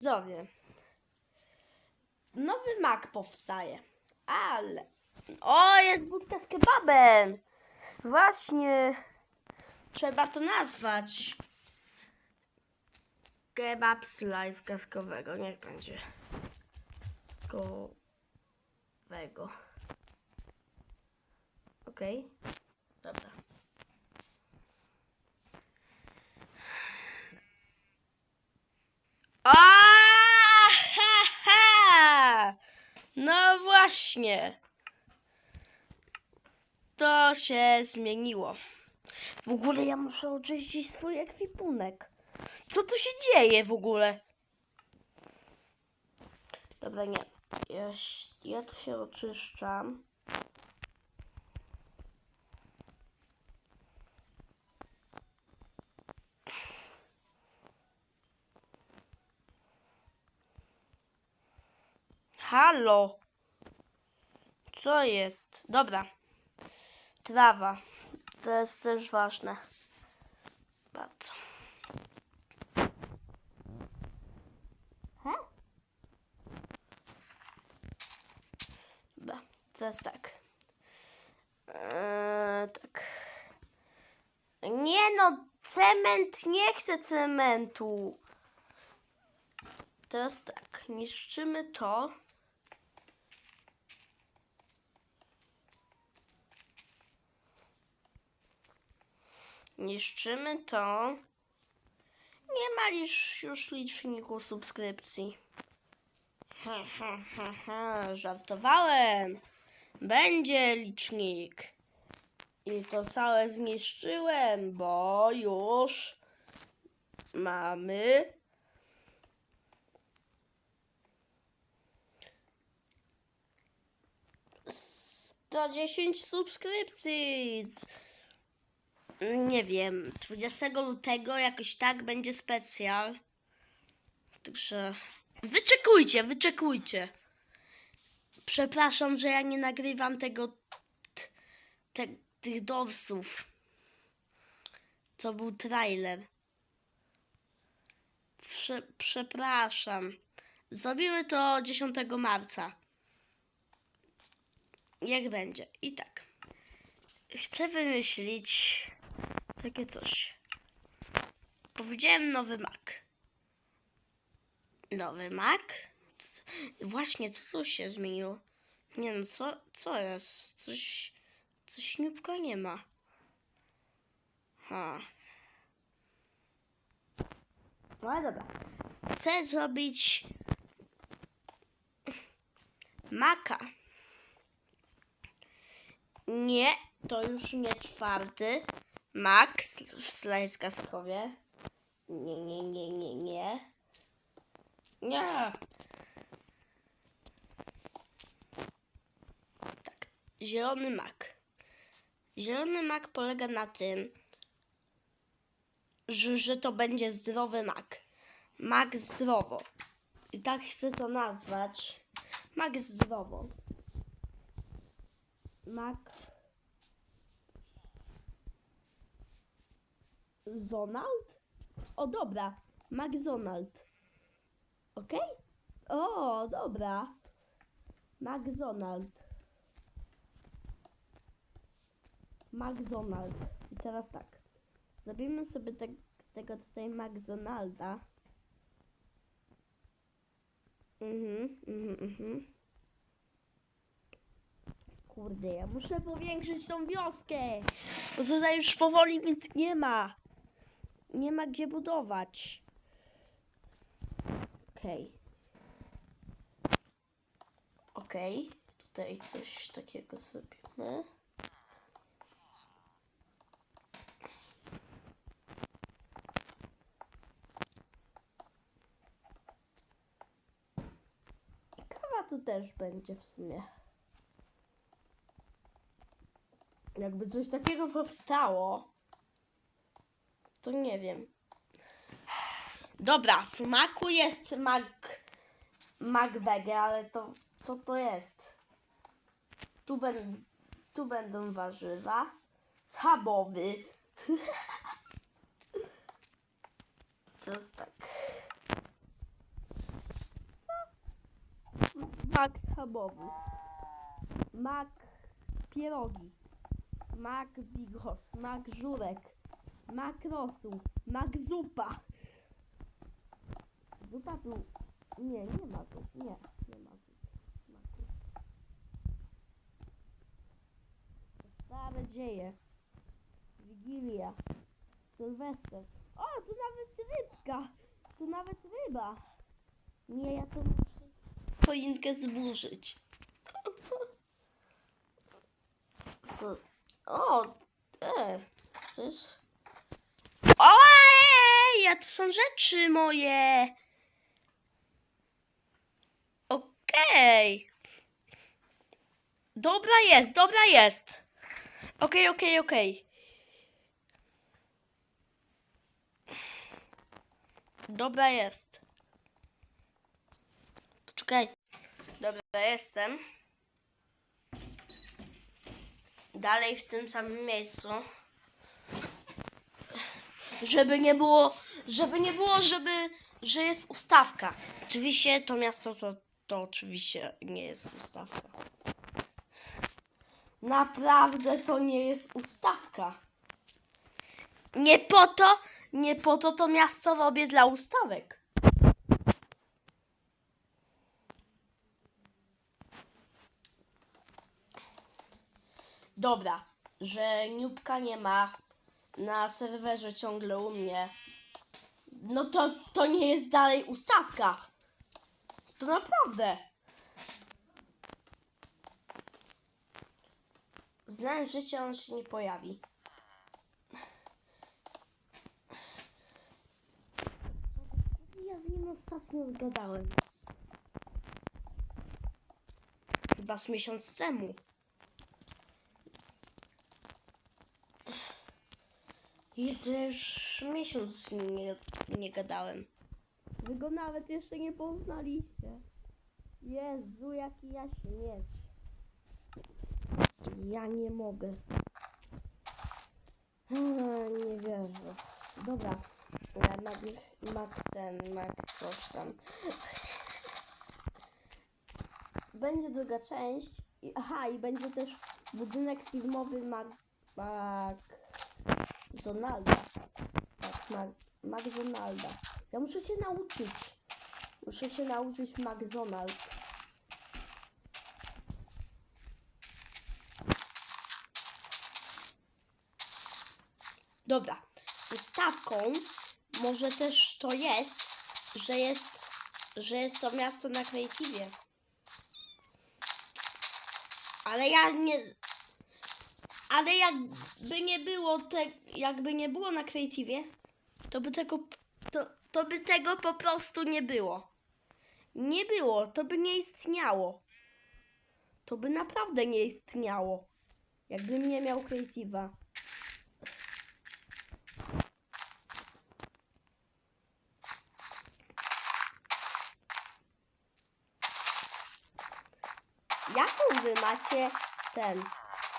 Widzowie, nowy mak powstaje, ale... O, jest budka z kebabem! Właśnie, trzeba to nazwać. Kebab slice kaskowego, niech będzie. Skowego. Okej, dobra. A, ha, ha! No właśnie. To się zmieniło. W ogóle ja muszę oczyścić swój ekwipunek. Co tu się dzieje w ogóle? Dobra, nie. Ja, ja tu się oczyszczam. Halo. Co jest? Dobra. Trawa. To jest też ważne. Bardzo. He? Dobra. Teraz tak. Eee, tak. Nie no, cement, nie chcę cementu. Teraz tak, niszczymy to. Niszczymy to. Nie ma już, już liczniku subskrypcji. Ha, ha, ha, ha, żartowałem. Będzie licznik. I to całe zniszczyłem, bo już mamy 110 subskrypcji. Nie wiem, 20 lutego jakoś tak będzie specjal. Także wyczekujcie, wyczekujcie. Przepraszam, że ja nie nagrywam tego te, tych dorsów. Co był trailer. Prze, przepraszam. Zrobimy to 10 marca. Jak będzie. I tak. Chcę wymyślić takie coś. Powiedziałem nowy Mac. Nowy Mac? C- Właśnie, co tu się zmieniło? Nie no, co, co jest? Coś, coś nubka nie ma. Ha. No ale dobra. Chcę zrobić Maka. Nie, to już nie czwarty. Max w slajd kaskowie. Nie, nie, nie, nie, nie. Nie. Tak, zielony mak. Zielony mak polega na tym, że, że to będzie zdrowy mak. Mak zdrowo. I tak chcę to nazwać. Mak zdrowo. Mac Zonald? O dobra, McDonald. Ok? O, dobra. McDonald. McDonald. I teraz tak. Zrobimy sobie te, tego tutaj McDonalda. Mhm, mhm, mhm. Kurde, ja muszę powiększyć tą wioskę. Bo tutaj już powoli nic nie ma. Nie ma gdzie budować. Okej. Okej. Tutaj coś takiego zrobimy. I kawa tu też będzie w sumie. Jakby coś takiego powstało, to nie wiem. Dobra, w maku jest mag, magwege, ale to co to jest? Tu, ben, tu będą warzywa. Schabowy. To jest tak. mak schabowy. Mak pierogi. Mak bigos. Mak żurek. Mak rosół. Mak zupa. Był... Nie, nie ma zup. Nie, nie ma zup. Maku. Stare dzieje. Wigilia. Sylwester. O, tu nawet rybka. Tu nawet ryba. Nie, ja to muszę choinkę zburzyć. O, e, to Ojej, ja to są rzeczy moje. Okej. Dobra jest, dobra jest. Okej, okej, okej. Dobra jest. Poczekaj. Dobra, jestem. Dalej w tym samym miejscu. Żeby nie było, żeby nie było, żeby, że jest ustawka. Oczywiście to miasto to, to oczywiście nie jest ustawka. Naprawdę to nie jest ustawka. Nie po to, nie po to to miasto robię dla ustawek. Dobra, że Niubka nie ma na serwerze ciągle u mnie. No to, to nie jest dalej ustawka. To naprawdę. Znając życie, on się nie pojawi. Ja z nim ostatnio gadałem. Chyba z miesiąc temu. Jest już miesiąc nie, nie gadałem. Wy go nawet jeszcze nie poznaliście. Jezu, jaki ja śmieć. Ja nie mogę. Nie wierzę. Dobra. Mag, mag ten, mag coś tam. Będzie druga część. Aha, i będzie też budynek filmowy Mag... Mag... Donalda. Tak, Mag, McDonalda. Ja muszę się nauczyć. Muszę się nauczyć McDonald. Dobra. Ustawką może też to jest, że jest, że jest to miasto na Creative. Ale ja nie, ale jakby nie było te, jakby nie było na Creative, to by tego, to, to by tego po prostu nie było. Nie było, to by nie istniało. To by naprawdę nie istniało. Jakbym nie miał Creative'a. Jaką wy macie ten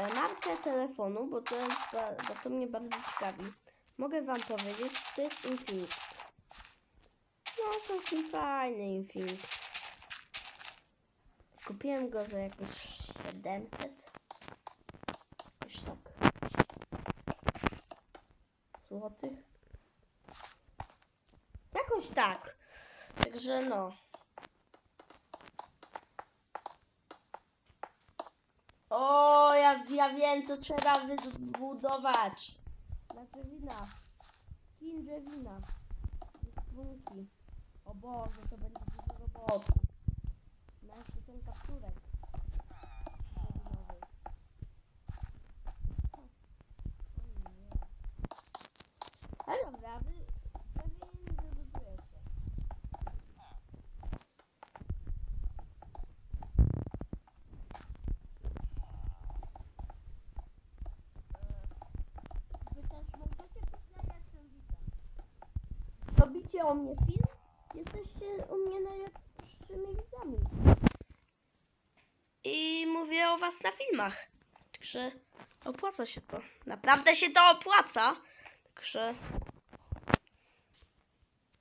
markę telefonu, bo to, jest, bo to mnie bardzo ciekawi. Mogę wam powiedzieć, to jest Infinix. No, całkiem fajny Infinix. Kupiłem go za jakoś 700. Jakoś tak. Złotych. Jakoś tak. Także no. O, ja, wiem, co trzeba wybudować. Na drzewina. Skin drzewina. Strunki. O Boże, to będzie dużo roboty. Na jeszcze ten kapturek. nakręcicie o mnie film, jesteście u mnie najlepszymi widzami. I mówię o was na filmach. Także opłaca się to. Naprawdę się to opłaca. Także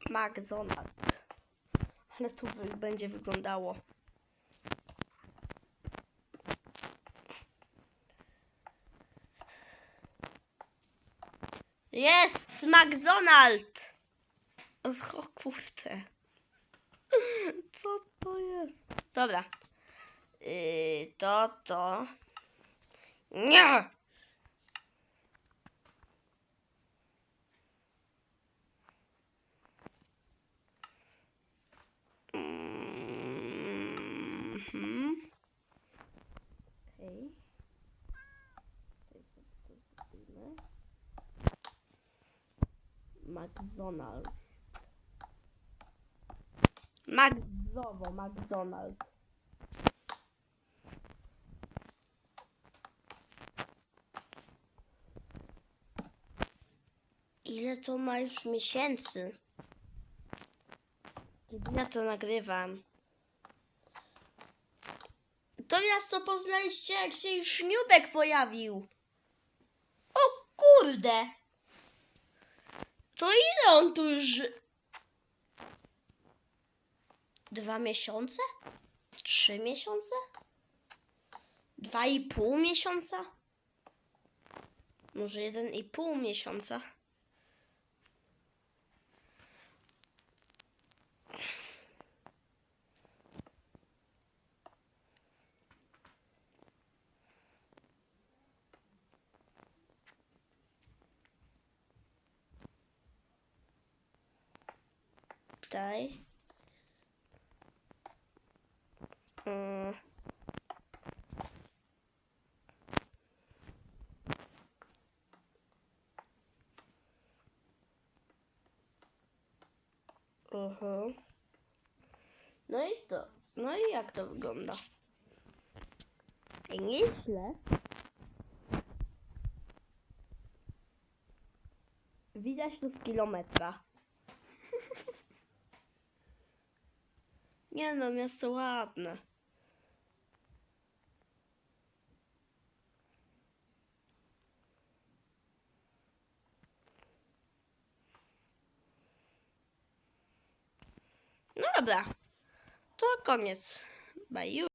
McDonald's. Ale to będzie wyglądało. Jest McDonald's! O kurde. Co to jest? Dobra. Yy, to, to. Nie! McDonald's. McDowo, McDonald's. Ile to ma już miesięcy? Ja to nagrywam? To miasto poznaliście, jak się już śniubek pojawił. O kurde! To ile on tu już... Dwa miesiące? Trzy miesiące? Dwa i pół miesiąca? Może jeden i pół miesiąca? Tutaj. Mm. Mhm. No i to. No i jak to wygląda? Nieźle. Widać to z kilometra. Nie no, miasto ładne. No dobra, to koniec. Bye.